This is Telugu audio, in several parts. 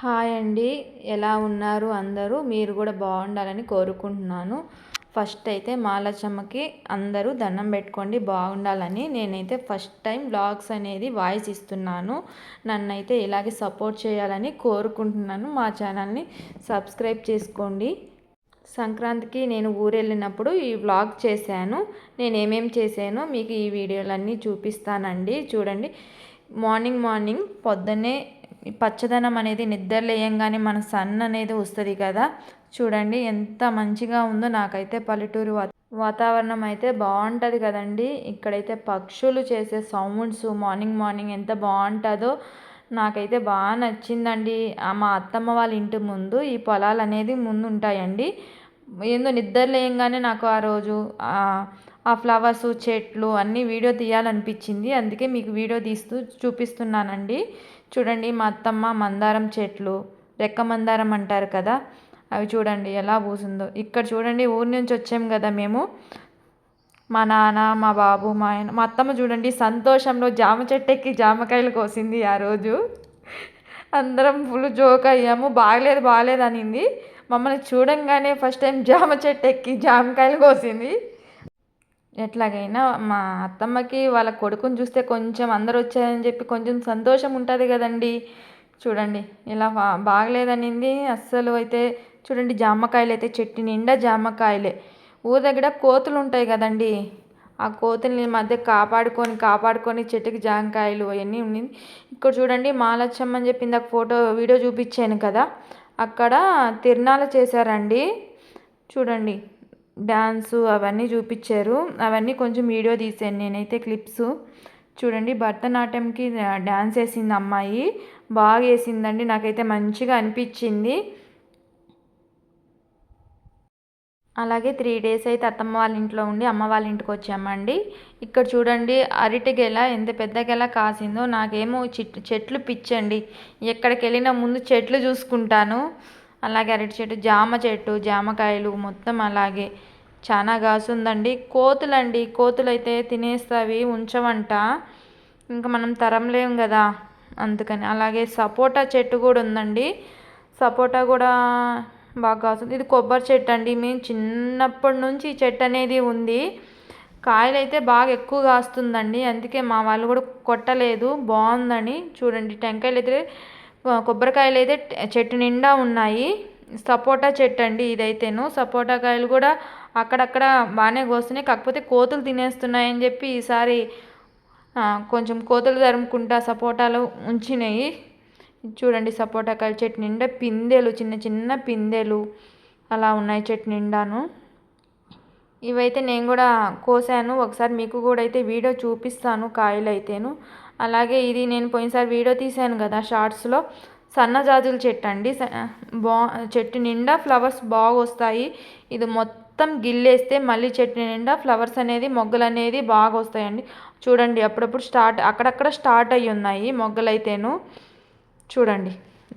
హాయ్ అండి. ఎలా ఉన్నారు అందరూ? మీరు కూడా బాగుండాలని కోరుకుంటున్నాను. ఫస్ట్ అయితే మాలచమ్మకి అందరూ దండం పెట్టుకోండి బాగుండాలని. నేనైతే ఫస్ట్ టైం బ్లాగ్స్ అనేది వాయిస్ ఇస్తున్నాను. నన్నైతే ఇలాగే సపోర్ట్ చేయాలని కోరుకుంటున్నాను. మా ఛానల్ని సబ్స్క్రైబ్ చేసుకోండి. సంక్రాంతికి నేను ఊరు వెళ్ళినప్పుడు ఈ వ్లాగ్ చేశాను. నేను ఏమేమి చేశానో మీకు ఈ వీడియోలన్నీ చూపిస్తానండి. చూడండి. మార్నింగ్ మార్నింగ్ పొద్దున్నే పచ్చదనం అనేది నిద్ర లేయంగానే మన సన్ అనేది వస్తుంది కదా. చూడండి ఎంత మంచిగా ఉందో నాకైతే పల్లెటూరు వాతావరణం అయితే బాగుంటుంది కదండి. ఇక్కడైతే పక్షులు చేసే సౌండ్స్ మార్నింగ్ మార్నింగ్ ఎంత బాగుంటుందో నాకైతే బాగా నచ్చిందండి. మా అత్తమ్మ వాళ్ళ ఇంటి ముందు ఈ పొలాలు అనేది ముందు ఉంటాయండి ఏందో నిద్ర లేయంగానే నాకు ఆ రోజు ఆ ఫ్లవర్స్ చెట్లు అన్నీ వీడియో తీయాలనిపించింది. అందుకే మీకు వీడియో తీస్తూ చూపిస్తున్నానండి. చూడండి మా అత్తమ్మ మందారం చెట్లు రెక్క మందారం అంటారు కదా అవి చూడండి ఎలా పూసిందో. ఇక్కడ చూడండి ఊరి నుంచి వచ్చాం కదా మేము. మా నాన్న మా బాబు మా ఆయన మా అత్తమ్మ చూడండి సంతోషంలో జామ చెట్టు ఎక్కి జామకాయలు కోసింది ఆ రోజు. అందరం ఫుల్ జోక్ అయ్యాము. బాగలేదు బాగలేదు అనింది. మమ్మల్ని చూడంగానే ఫస్ట్ టైం జామ చెట్టు ఎక్కి జామకాయలు కోసింది. ఎట్లాగైనా మా అత్తమ్మకి వాళ్ళ కొడుకుని చూస్తే కొంచెం అందరు వచ్చారని చెప్పి కొంచెం సంతోషం ఉంటుంది కదండి. చూడండి ఇలా బాగలేదనింది. అస్సలు అయితే చూడండి జామకాయలు అయితే చెట్టు నిండా జామకాయలే. ఊరి దగ్గర కోతులు ఉంటాయి కదండి. ఆ కోతుల్ని మధ్య కాపాడుకొని కాపాడుకొని చెట్టుకి జామకాయలు అవన్నీ ఉండింది ఇక్కడ చూడండి మాలచ్చమ్మ అని చెప్పి ఇందాక ఫోటో వీడియో చూపించాను కదా. అక్కడ తిరణాలు చేశారండి. చూడండి డ్యాన్సు అవన్నీ చూపించారు. అవన్నీ కొంచెం వీడియో తీసాను నేనైతే క్లిప్స్. చూడండి భరతనాట్యంకి డ్యాన్స్ వేసింది అమ్మాయి. బాగా వేసిందండి నాకైతే మంచిగా అనిపించింది. అలాగే త్రీ డేస్ అయితే అత్తమ్మ వాళ్ళ ఇంట్లో ఉండి అమ్మ వాళ్ళ ఇంటికి వచ్చామండి. ఇక్కడ చూడండి అరటి గెల ఎంత పెద్ద గెల కాసిందో నాకేమో చెట్లు చెట్లు పిచ్చండి. ఎక్కడికి వెళ్ళినా ముందు చెట్లు చూసుకుంటాను. అలాగే అరటి చెట్టు జామ చెట్టు జామకాయలు మొత్తం అలాగే. చాలా కాసుందండి కోతులండి. కోతులు అయితే తినేస్తావి ఉంచవంట. ఇంకా మనం తరంలేం కదా అందుకని. అలాగే సపోటా చెట్టు కూడా ఉందండి. సపోటా కూడా బాగా కాస్తుంది ఇది కొబ్బరి చెట్టు అండి. మేము చిన్నప్పటి నుంచి ఈ చెట్టు అనేది ఉంది. కాయలు అయితే బాగా ఎక్కువ కాస్తుందండి అందుకే మా వాళ్ళు కూడా కొట్టలేదు. బాగుందని. చూడండి. టెంకాయలు అయితే కొబ్బరికాయలు అయితే చెట్టు నిండా ఉన్నాయి. సపోటా చెట్టు అండి ఇదైతేను. సపోటా కాయలు కూడా అక్కడక్కడ బాగానే కోస్తున్నాయి. కాకపోతే కోతులు తినేస్తున్నాయని చెప్పి ఈసారి కొంచెం కోతులు తరుముకుంటా సపోటాలు ఉంచినాయి. చూడండి సపోటా కాయలు చెట్టు నిండా పిందెలు చిన్న చిన్న పిందెలు అలా ఉన్నాయి చెట్టు నిండాను. ఇవైతే నేను కూడా కోసాను. ఒకసారి మీకు కూడా అయితే వీడియో చూపిస్తాను కాయలు అయితేను అలాగే ఇది నేను పోయినసారి వీడియో తీశాను కదా షార్ట్స్లో. సన్నజాజుల చెట్టు అండి. బా చెట్టు నిండా ఫ్లవర్స్ బాగా వస్తాయి ఇది మొత్తం గిల్లేస్తే మళ్ళీ చెట్టు నిండా ఫ్లవర్స్ అనేది మొగ్గలు అనేది బాగా వస్తాయండి చూడండి అప్పుడప్పుడు స్టార్ట్ అక్కడక్కడ స్టార్ట్ అయ్యి ఉన్నాయి మొగ్గలు అయితేను చూడండి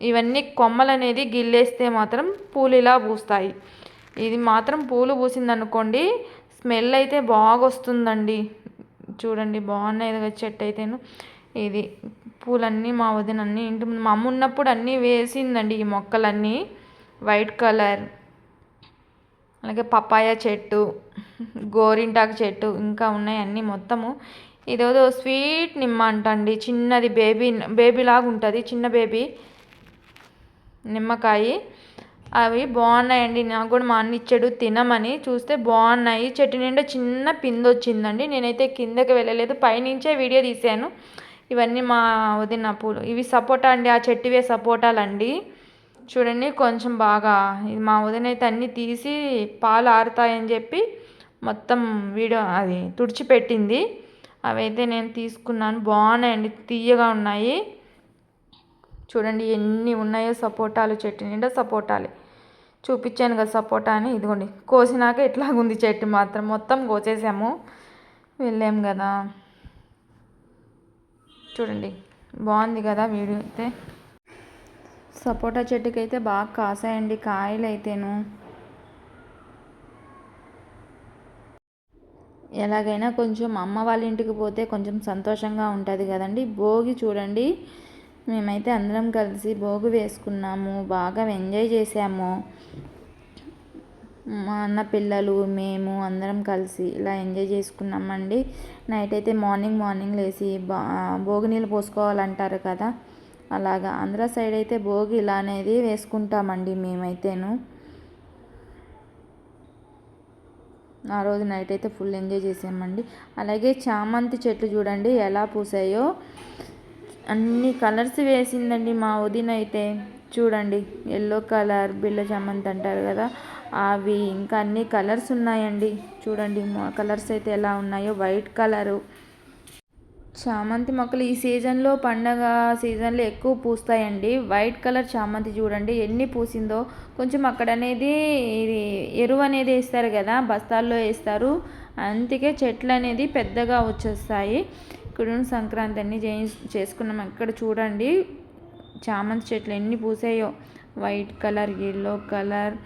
ఇవన్నీ కొమ్మలు అనేది గిల్లేస్తే మాత్రం పూలు ఇలా పూస్తాయి. ఇది మాత్రం పూలు పూసింది అనుకోండి స్మెల్ అయితే బాగా వస్తుందండి చూడండి బాగున్నాయి కదా చెట్టు అయితేను. ఇది పూలన్నీ మా వదిన అన్నీ ఇంటి ముందు మా అమ్మ ఉన్నప్పుడు అన్నీ వేసిందండి ఈ మొక్కలన్నీ. వైట్ కలర్ అలాగే పపాయ చెట్టు గోరింటాకు చెట్టు ఇంకా ఉన్నాయి అన్నీ మొత్తము. ఇదేదో స్వీట్ నిమ్మ అంటండి చిన్నది బేబీ బేబీ లాగా ఉంటుంది చిన్న బేబీ నిమ్మకాయ. అవి బాగున్నాయండి నాకు కూడా మా అన్న ఇచ్చాడు తినమని. చూస్తే బాగున్నాయి చెట్టు నిండా చిన్న పిందొచ్చిందండి. నేనైతే కిందకి వెళ్ళలేదు పైనుంచే వీడియో తీశాను. ఇవన్నీ మా వదిన పూలు. ఇవి సపోటా అండి ఆ చెట్టువే సపోటాలు అండి చూడండి కొంచెం బాగా ఇది మా వదిన అయితే అన్నీ తీసి పాలు ఆరుతాయని చెప్పి మొత్తం వీడియో అది తుడిచిపెట్టింది. అవైతే నేను తీసుకున్నాను. బాగున్నాయండి తీయగా ఉన్నాయి. చూడండి ఎన్ని ఉన్నాయో సపోటాలు చెట్టు నిండా సపోటాలే. చూపించాను కదా సపోటా అని. ఇదిగోండి కోసినాక ఎట్లాగుంది చెట్టు మాత్రం. మొత్తం కోసేసాము. వెళ్ళాము కదా. చూడండి. బాగుంది కదా వీడియో అయితే. సపోటా చెట్టుకి అయితే బాగా కాసాయండి కాయలు అయితేను ఎలాగైనా కొంచెం అమ్మ వాళ్ళ ఇంటికి పోతే కొంచెం సంతోషంగా ఉంటుంది కదండి. భోగి చూడండి. మేమైతే అందరం కలిసి భోగి వేసుకున్నాము. బాగా ఎంజాయ్ చేసాము. మా అన్న పిల్లలు మేము అందరం కలిసి ఇలా ఎంజాయ్ చేసుకున్నామండి. నైట్ అయితే మార్నింగ్ మార్నింగ్ లేచి బా భోగి నీళ్ళు పోసుకోవాలంటారు కదా. అలాగా ఆంధ్ర సైడ్ అయితే భోగి ఇలా అనేది వేసుకుంటామండి మేమైతేను. ఆ రోజు నైట్ అయితే ఫుల్ ఎంజాయ్ చేసామండి. అలాగే చామంతి చెట్లు చూడండి ఎలా పూసాయో. అన్ని కలర్స్ వేసిందండి మా వదిన అయితే. చూడండి ఎల్లో కలర్ బిల్ల చామంతి అంటారు కదా. అవి ఇంకా అన్ని కలర్స్ ఉన్నాయండి. చూడండి కలర్స్ అయితే ఎలా ఉన్నాయో వైట్ కలరు. చామంతి మొక్కలు ఈ సీజన్లో పండగ సీజన్లో ఎక్కువ పూస్తాయండి. వైట్ కలర్ చామంతి చూడండి ఎన్ని పూసిందో. కొంచెం అక్కడ అనేది ఇది ఎరువు అనేది వేస్తారు కదా బస్తాల్లో వేస్తారు. అందుకే చెట్లు అనేది పెద్దగా వచ్చేస్తాయి. ఇక్కడ సంక్రాంతి అన్ని చేసుకున్నాం. అక్కడ చూడండి చామంతి చెట్లు ఎన్ని పూసాయో. White colour yellow colour.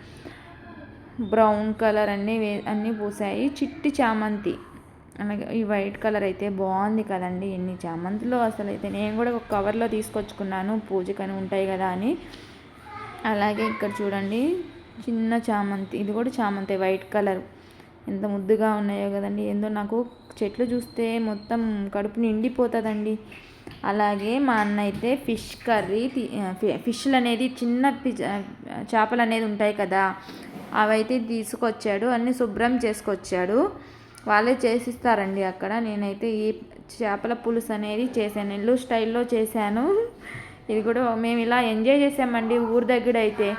Brown colour అన్నీ వే అన్నీ పూసాయి. చిట్టి చామంతి. అలాగే ఈ వైట్ కలర్ అయితే బాగుంది కదండి. ఎన్ని చామంతిలో అసలు అయితే నేను కూడా ఒక కవర్లో తీసుకొచ్చుకున్నాను. పూజకని ఉంటాయి కదా అని. అలాగే ఇక్కడ చూడండి. చిన్న చామంతి. ఇది కూడా చామంతి. White colour. ఎంత ముద్దుగా ఉన్నాయో కదండి. ఏందో నాకు చెట్లు చూస్తే మొత్తం కడుపు నిండిపోతుందండి. అలాగే మా అన్న అయితే ఫిష్ కర్రీ ఫిష్లు అనేది చిన్న చేపలు అనేది ఉంటాయి కదా. అవైతే తీసుకొచ్చాడు అన్నీ శుభ్రం చేసుకొచ్చాడు. వాళ్ళే చేసిస్తారండి అక్కడ. నేనైతే ఈ చేపల పులుసు అనేది చేశాను. నెల్లూరు స్టైల్లో చేశాను. ఇది కూడా మేము ఇలా ఎంజాయ్ చేసామండి ఊరి దగ్గర అయితే.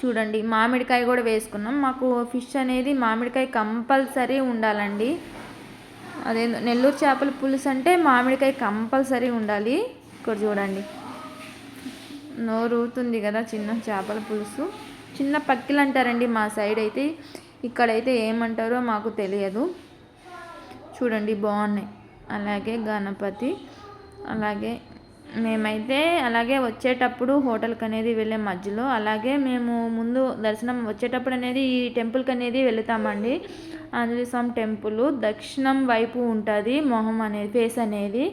చూడండి మామిడికాయ కూడా వేసుకున్నాం. మాకు ఫిష్ అనేది మామిడికాయ కంపల్సరీ ఉండాలండి. అదే నెల్లూరు చేపల పులుసు అంటే మామిడికాయ కంపల్సరీ ఉండాలి. ఇక్కడ చూడండి నోరుతుంది కదా చిన్న చేపల పులుసు. చిన్న పక్కిలు అంటారండి మా సైడ్ అయితే. ఇక్కడైతే ఏమంటారో మాకు తెలియదు. చూడండి బాగున్నాయి. అలాగే గణపతి అలాగే మేమైతే అలాగే వచ్చేటప్పుడు హోటల్కి అనేది వెళ్ళే మధ్యలో. అలాగే మేము ముందు దర్శనం వచ్చేటప్పుడు అనేది ఈ టెంపుల్కి అనేది వెళుతామండి. ఆంజనేయ స్వామి టెంపుల్ దక్షిణం వైపు ఉంటుంది మొహం అనేది ఫేస్ అనేది.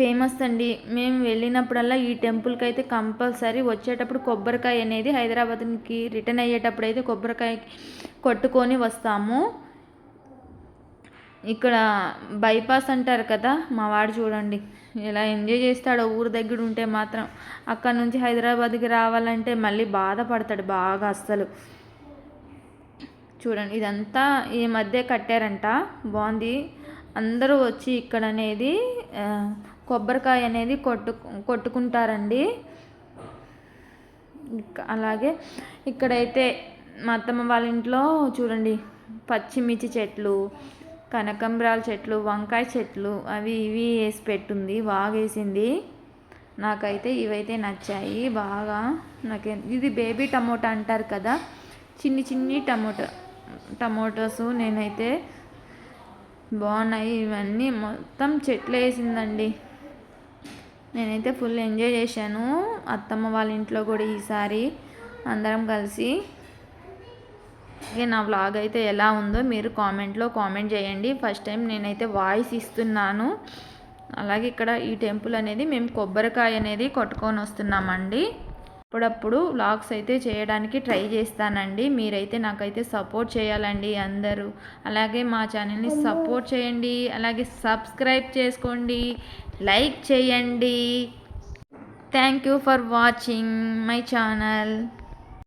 ఫేమస్ అండి. మేము వెళ్ళినప్పుడల్లా ఈ టెంపుల్కి అయితే కంపల్సరీ వచ్చేటప్పుడు కొబ్బరికాయ అనేది హైదరాబాద్కి రిటర్న్ అయ్యేటప్పుడు అయితే కొబ్బరికాయ కొట్టుకొని వస్తాము. ఇక్కడ బైపాస్ అంటారు కదా మా వాడు చూడండి. ఎలా ఎంజాయ్ చేస్తాడో ఊరు దగ్గర ఉంటే మాత్రం. అక్కడ నుంచి హైదరాబాద్కి రావాలంటే మళ్ళీ బాధపడతాడు బాగా అస్సలు. చూడండి ఇదంతా ఈ మధ్య కట్టారంట. బాగుంది. అందరూ వచ్చి ఇక్కడ అనేది కొబ్బరికాయ అనేది కొట్టు కొట్టుకుంటారండి. అలాగే ఇక్కడైతే మా అత్తమ్మ వాళ్ళ ఇంట్లో చూడండి పచ్చిమిర్చి చెట్లు కనకంబరాల చెట్లు వంకాయ చెట్లు అవి ఇవి వేసి పెట్టుంది బాగా వేసింది. నాకైతే ఇవైతే నచ్చాయి బాగా నాకు ఇది బేబీ టమోటా అంటారు కదా చిన్ని చిన్ని టమోటా టమోటోస్ నేనైతే బాగున్నాయి ఇవన్నీ మొత్తం చెట్లు వేసిందండి. నేనైతే ఫుల్ ఎంజాయ్ చేశాను. అత్తమ్మ వాళ్ళ ఇంట్లో కూడా ఈసారి అందరం కలిసి. నా వ్లాగ్ అయితే ఎలా ఉందో మీరు కామెంట్లో కామెంట్ చేయండి. ఫస్ట్ టైం నేనైతే వాయిస్ ఇస్తున్నాను. అలాగే ఇక్కడ ఈ టెంపుల్ అనేది మేము కొబ్బరికాయ అనేది కొట్టుకొని వస్తున్నామండి. అప్పుడప్పుడు వ్లాగ్స్ అయితే చేయడానికి ట్రై చేస్తానండి. మీరైతే నాకైతే సపోర్ట్ చేయాలండి అందరూ. అలాగే మా ఛానల్ని సపోర్ట్ చేయండి. అలాగే సబ్స్క్రైబ్ చేసుకోండి. లైక్ చేయండి. Thank you for watching my channel